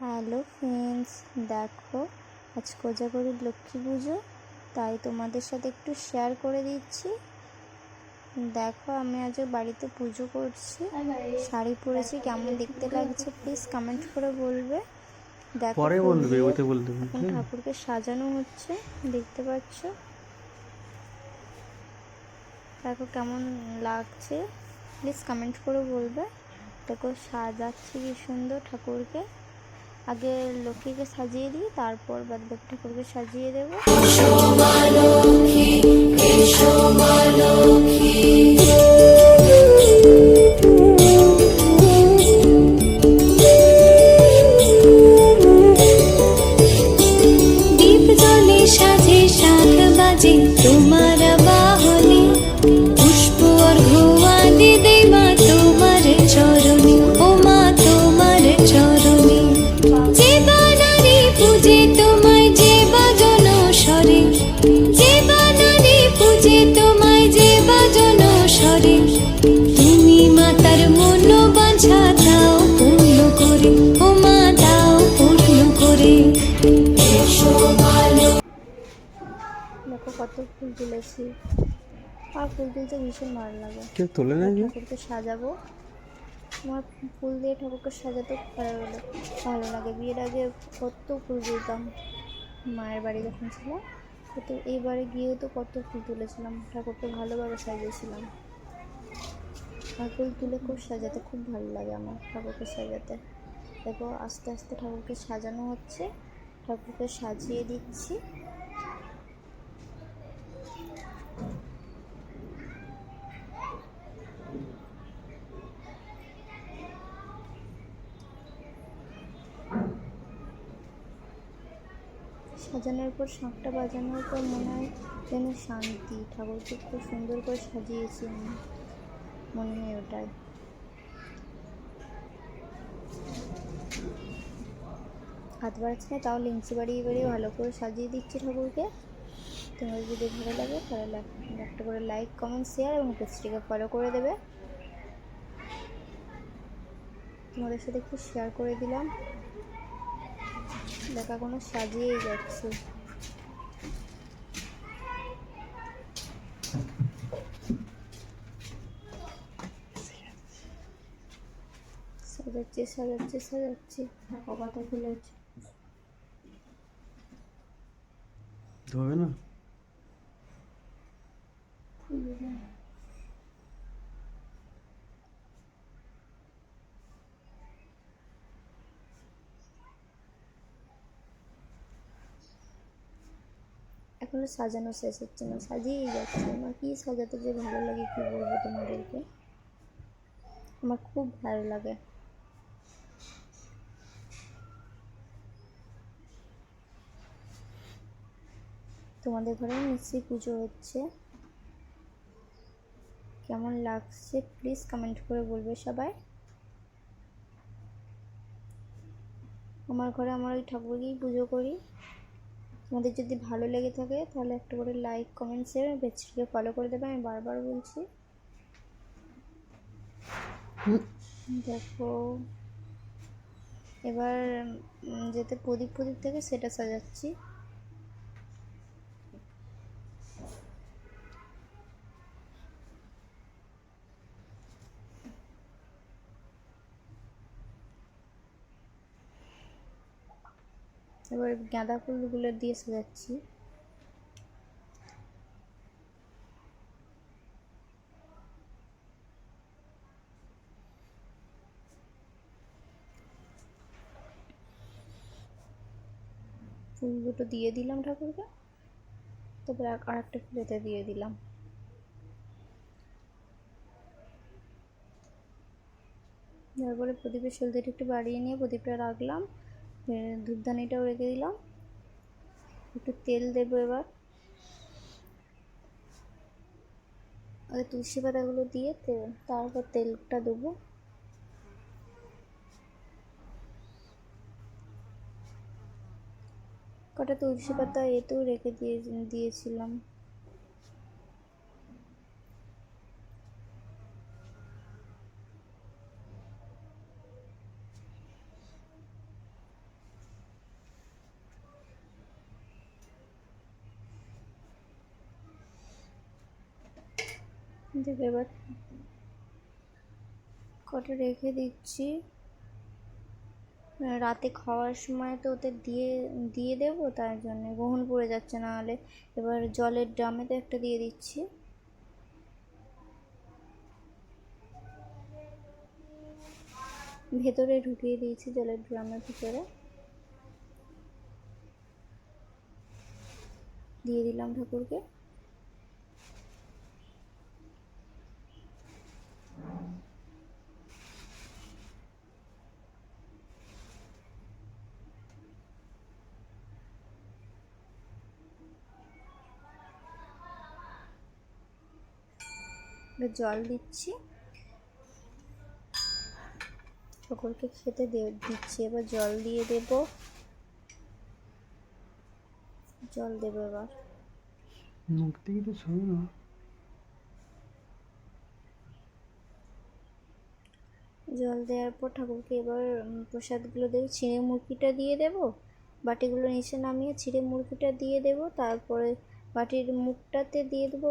Hello friends দেখো আজ কোজাগরীর লক্ষ্মী পুজো তাই তোমাদের সাথে একটু শেয়ার করে দিচ্ছি। দেখো আমি আজ বাড়িতে পুজো করছি। শাড়ি পরেছি কেমন দেখতে লাগছে প্লিজ কমেন্ট করে বলবে। দেখো পরে বলবে দিয়ে বলতে এখন ঠাকুরকে সাজানো হচ্ছে দেখতে পাচ্ছ? দেখো কেমন লাগছে প্লিজ কমেন্ট করে বলবে। দেখো সাজাচ্ছি কি সুন্দর ঠাকুরকে। আগে লক্ষ্মীকে সাজিয়ে দিই তারপর বাদবাক ঠাকুরকে সাজিয়ে দেবো। দীপ মাতার মন বাঞ্ছা দাও পূর্ণ করে। ও মা দাও পূর্ণ করে। দেখো কত ফুল তুলেছি। আর ফুল তুলতে ভীষণ ভালো লাগে। কেউ তোলে না ঠাকুরকে সাজাবো। আমার ফুল দিয়ে ঠাকুরকে সাজাতে ভালো লাগে ভালো লাগে। বিয়ের আগে কত ফুল তুলতাম। মায়ের বাড়ি যখন ছিলাম কত এইবারে গিয়েও তো কত ফুল তুলেছিলাম। ঠাকুরকে ভালোভাবে সাজিয়েছিলাম। ফুল তুলে খুব সাজাতে খুব ভালো লাগে আমার ঠাকুরকে সাজাতে। দেখো আস্তে আস্তে ঠাকুরকে সাজানো হচ্ছে, ঠাকুরকে সাজিয়ে দিচ্ছি। সাজানোর পর, শাঁখটা বাজানোর পর মনে হয় যেন শান্তি। ঠাকুরকে খুব সুন্দর করে সাজিয়েছি আমি। মনে হয় ওটাই। হাত বাড়াচ্ছি না, তাও লিংচি বাড়িয়ে বাড়িয়ে ভালো করে সাজিয়ে দিচ্ছি ঠাকুরকে। তোমাদের যদি ভালো লাগে, তাহলে একটা করে লাইক কমেন্ট শেয়ার এবং পেজটিকে ফলো করে দেবে। তোমাদের সাথে একটু শেয়ার করে দিলাম। দেখা কোনো সাজিয়েই যাচ্ছে। সাজাচ্ছি সাজাচ্ছি। সাজাচ্ছি খুলে খুলেছে ধোবে না? এখনও সাজানো শেষ হচ্ছে না সাজিয়েই যাচ্ছে। আমার কি সাজাতে যে ভালো লাগে কি বলব তোমাদেরকে? আমার খুব ভালো লাগে। তোমাদের ঘরে নিশ্চয়ই পুজো হচ্ছে। কেমন লাগছে? প্লিজ কমেন্ট করে বলবে সবাই। আমার ঘরে আমার ওই ঠাকুরকেই পুজো করি। তোমাদের যদি ভালো লেগে থাকে, তাহলে একটা করে লাইক কমেন্ট শেয়ার পেজটিকে ফলো করে দেবে, আমি বারবার বলছি। দেখো, এবার যেতে প্রদীপ প্রদীপ থেকে সেটা সাজাচ্ছি। এবার গাঁদা ফুলগুলো দিয়ে সাজাচ্ছি। ফুল দুটো দিয়ে দিলাম ঠাকুরকে। তারপরে আর একটা ফুলেতে দিয়ে দিলাম। তারপরে প্রদীপের সলতেটা একটু বাড়িয়ে নিয়ে প্রদীপটা রাখলাম। এর ধূপদানিটাও রেখে দিলাম। একটু তেল দেবো এবার। আগে তুলসী পাতাগুলো দিয়ে তারপর তেলটা দেবো। কটা তুলসী পাতা এতেও রেখে দিয়ে, দিয়েছিলাম। দেবে এবার কটা রেখে দিচ্ছি। রাতে খাওয়ার সময় তো ওদের দিয়ে দিয়ে দেবো, তার জন্য গ্রহণ পড়ে যাচ্ছে না হলে এবার জলের ড্রামে তো একটা দিয়ে দিচ্ছি। ভেতরে ঢুকিয়ে দিয়েছি জলের ড্রামের ভিতরে। দিয়ে দিলাম ঠাকুরকে। এবার জল দিচ্ছি। ঠাকুরকে খেতে দিচ্ছি। এবার জল দিয়ে দেব। জল দেবো এবার। মুখ থেকে তো ছবি না? জল দেওয়ার পর ঠাকুরকে এবার প্রসাদগুলো দেবো। ছিঁড়ে মুরগিটা দিয়ে দেব। বাটিগুলো নিচে নামিয়ে ছিঁড়ে মুরগিটা দিয়ে দেব। তারপরে বাটির মুখটাতে দিয়ে দেবো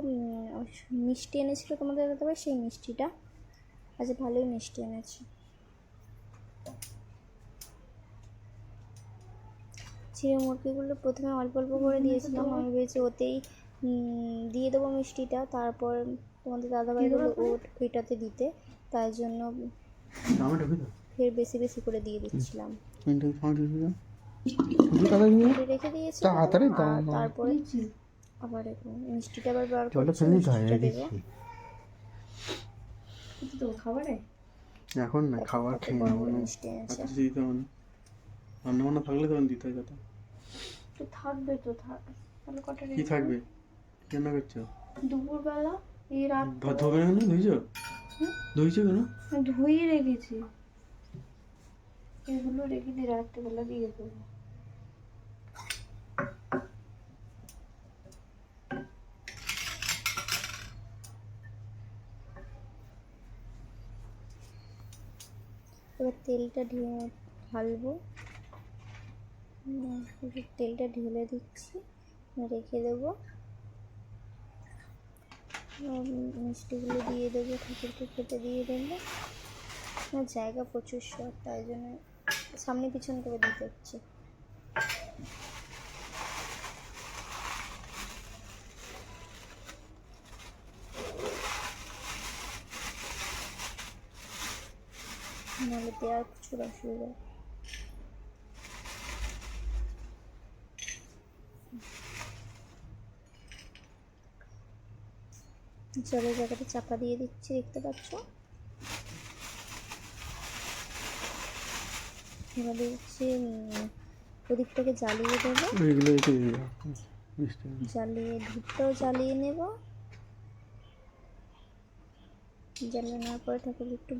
মিষ্টি এনেছিলো তোমাদের দাদাভাই সেই মিষ্টিটা। আজ ভালোই মিষ্টি এনেছে। ছিঁড়ে মুরগিগুলো প্রথমে অল্প অল্প করে দিয়েছিলাম। আমি ভেবেছি ওতেই দিয়ে দেবো মিষ্টিটা। তারপর তোমাদের দাদাভাই বলল ওট ওইটাতে দিতে। তাই জন্য ফের বেশি বেশি করে দিয়ে দিচ্ছিলাম। রেখে দিয়েছি। তারপরে আবার একটু মিষ্টিটা আবার বার জলটা ফেলে দিতে হয় তো খাবারে? এখন না খাবার খেয়ে নেব মিষ্টি দিতে হবে না। রান্না বান্না থাকলে তখন দিতে হয় কথা তো থাকবে তো থাক। তাহলে কটা কি থাকবে? কেন করছ দুপুরবেলা এই রাত ভাত ধোবে না কেন? ধুইছো? ধুইছো কেন? ধুয়ে রেখেছি। এগুলো রেখে দিয়ে রাত্রেবেলা দিয়ে দেবো। এবার তেলটা ঢেলে ঢালবো। তেলটা ঢেলে দিচ্ছি, রেখে দেবো। মিষ্টিগুলো দিয়ে দেবো ঠাকুরকে খেতে দিয়ে দেবো। জায়গা প্রচুর শর্ট, তাই জন্য সামনে পিছন করে দিতে হচ্ছে। নাহলে দেওয়ার প্রচুর অসুবিধা জলের জায়গাটা চাপা দিয়ে দিচ্ছি দেখতে পাচ্ছ? এবার দিচ্ছি প্রদীপটাকে জ্বালিয়ে দেবো। জ্বালিয়ে ধূপটাও জ্বালিয়ে নেব। জ্বালিয়ে নেওয়ার পরে ঠাকুর একটু